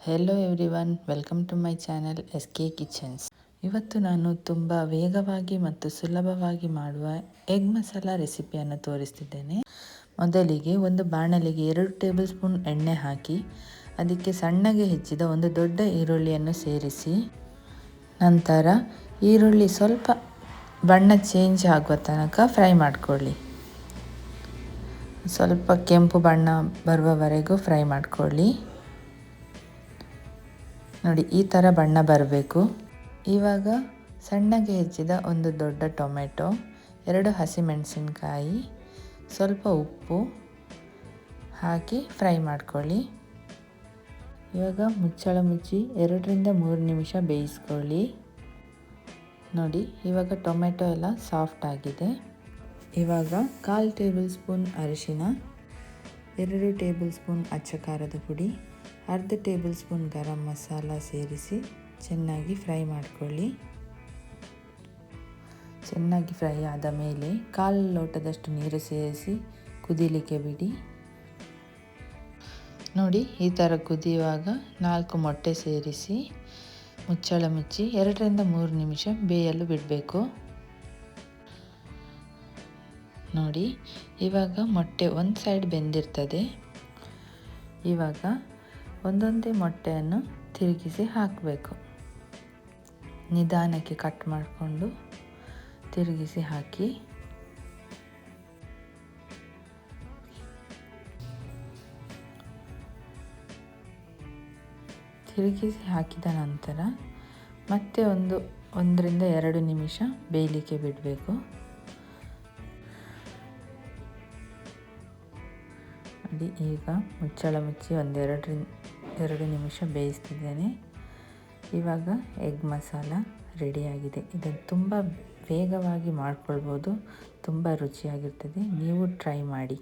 Hello everyone welcome to my channel S K kitchens ಇವತ್ತು ನಾನು ತುಂಬ ವೇಗವಾಗಿ ಮತ್ತು ಸುಲಭವಾಗಿ ಮಾಡುವ ಎಗ್ ಮಸಾಲ ರೆಸಿಪಿಯನ್ನು ತೋರಿಸ್ತಿದ್ದೇನೆ. ಮೊದಲಿಗೆ ಒಂದು ಬಾಣಲಿಗೆ ಎರಡು ಟೇಬಲ್ ಸ್ಪೂನ್ ಎಣ್ಣೆ ಹಾಕಿ, ಅದಕ್ಕೆ ಸಣ್ಣಗೆ ಹೆಚ್ಚಿದ ಒಂದು ದೊಡ್ಡ ಈರುಳ್ಳಿಯನ್ನು ಸೇರಿಸಿ, ನಂತರ ಈರುಳ್ಳಿ ಸ್ವಲ್ಪ ಬಣ್ಣ ಚೇಂಜ್ ಆಗುವ ತನಕ ಫ್ರೈ ಮಾಡಿಕೊಳ್ಳಿ. ಸ್ವಲ್ಪ ಕೆಂಪು ಬಣ್ಣ ಬರುವವರೆಗೂ ಫ್ರೈ ಮಾಡಿಕೊಳ್ಳಿ. ನೋಡಿ, ಈ ಥರ ಬಣ್ಣ ಬರಬೇಕು. ಇವಾಗ ಸಣ್ಣಗೆ ಹೆಚ್ಚಿದ ಒಂದು ದೊಡ್ಡ ಟೊಮೆಟೊ, ಎರಡು ಹಸಿಮೆಣಸಿನ್ಕಾಯಿ, ಸ್ವಲ್ಪ ಉಪ್ಪು ಹಾಕಿ ಫ್ರೈ ಮಾಡ್ಕೊಳ್ಳಿ. ಇವಾಗ ಮುಚ್ಚಳ ಮುಚ್ಚಿ ಎರಡರಿಂದ ಮೂರು ನಿಮಿಷ ಬೇಯಿಸ್ಕೊಳ್ಳಿ. ನೋಡಿ, ಇವಾಗ ಟೊಮೆಟೊ ಎಲ್ಲ ಸಾಫ್ಟ್ ಆಗಿದೆ. ಇವಾಗ ಕಾಲು ಟೇಬಲ್ ಸ್ಪೂನ್ ಅರಿಶಿನ ಎರಡು ಟೇಬಲ್ ಸ್ಪೂನ್ ಅಚ್ಚ ಖಾರದ ಪುಡಿ, ಅರ್ಧ ಟೇಬಲ್ ಸ್ಪೂನ್ ಗರಂ ಮಸಾಲ ಸೇರಿಸಿ ಚೆನ್ನಾಗಿ ಫ್ರೈ ಮಾಡಿಕೊಳ್ಳಿ. ಚೆನ್ನಾಗಿ ಫ್ರೈ ಆದ ಮೇಲೆ ಕಾಲು ಲೋಟದಷ್ಟು ನೀರು ಸೇರಿಸಿ ಕುದಿಲಿಕ್ಕೆ ಬಿಡಿ. ನೋಡಿ, ಈ ಥರ ಕುದಿಯುವಾಗ ನಾಲ್ಕು ಮೊಟ್ಟೆ ಸೇರಿಸಿ ಮುಚ್ಚಳ ಮುಚ್ಚಿ ಎರಡರಿಂದ ಮೂರು ನಿಮಿಷ ಬೇಯಲು ಬಿಡಬೇಕು. ನೋಡಿ. ಇವಾಗ ಮೊಟ್ಟೆ ಒಂದು ಸೈಡ್ ಬೆಂದಿರ್ತದೆ. ಇವಾಗ ಒಂದೊಂದೇ ಮೊಟ್ಟೆಯನ್ನು ತಿರುಗಿಸಿ ಹಾಕಬೇಕು. ನಿಧಾನಕ್ಕೆ ಕಟ್ ಮಾಡಿಕೊಂಡು ತಿರುಗಿಸಿ ಹಾಕಿ. ತಿರುಗಿಸಿ ಹಾಕಿದ ನಂತರ ಮತ್ತೆ ಒಂದು ಒಂದರಿಂದ ಎರಡು ನಿಮಿಷ ಬೇಯಲಿಕ್ಕೆ ಬಿಡಬೇಕು. ನೋಡಿ ಈಗ ಮುಚ್ಚಳ ಮುಚ್ಚಿ ಒಂದೆರಡು ಎರಡು ನಿಮಿಷ ಬೇಯಿಸ್ತಿದ್ದೇನೆ. ಇವಾಗ ಎಗ್ ಮಸಾಲ ರೆಡಿಯಾಗಿದೆ. ಇದನ್ನು ತುಂಬ ವೇಗವಾಗಿ ಮಾಡ್ಕೊಳ್ಬೋದು. ತುಂಬ ರುಚಿಯಾಗಿರ್ತದೆ. ನೀವು ಟ್ರೈ ಮಾಡಿ.